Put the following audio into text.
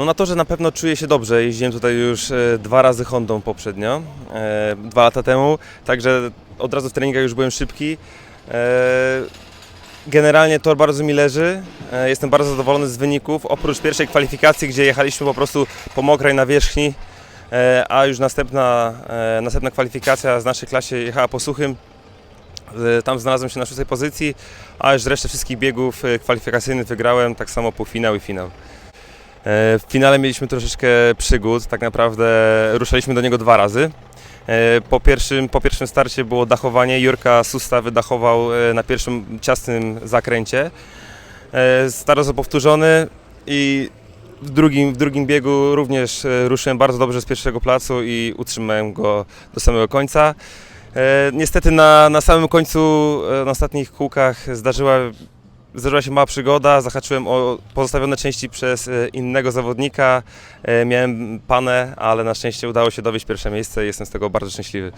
No na torze na pewno czuję się dobrze. Jeździłem tutaj już e, dwa razy Hondą poprzednio, e, dwa lata temu, także od razu w treningach już byłem szybki. E, Generalnie tor bardzo mi leży. E, Jestem bardzo zadowolony z wyników. Oprócz pierwszej kwalifikacji, gdzie jechaliśmy po prostu po mokrej nawierzchni, e, a już następna, e, następna kwalifikacja z naszej klasie jechała po suchym. E, Tam znalazłem się na szóstej pozycji, a już resztę wszystkich biegów e, kwalifikacyjnych wygrałem, tak samo półfinał i finał. E, W finale mieliśmy troszeczkę przygód, tak naprawdę ruszaliśmy do niego dwa razy. E, Po pierwszym, po pierwszym starcie było dachowanie, Jurka Susta wydachował e, na pierwszym ciasnym zakręcie. Został powtórzony i w drugim, w drugim biegu również ruszyłem bardzo dobrze z pierwszego placu i utrzymałem go do samego końca. Niestety na, na samym końcu, na ostatnich kółkach zdarzyła, zdarzyła się mała przygoda. Zahaczyłem o pozostawione części przez e, innego zawodnika. E, Miałem panę, ale na szczęście udało się dowieść pierwsze miejsce i jestem z tego bardzo szczęśliwy.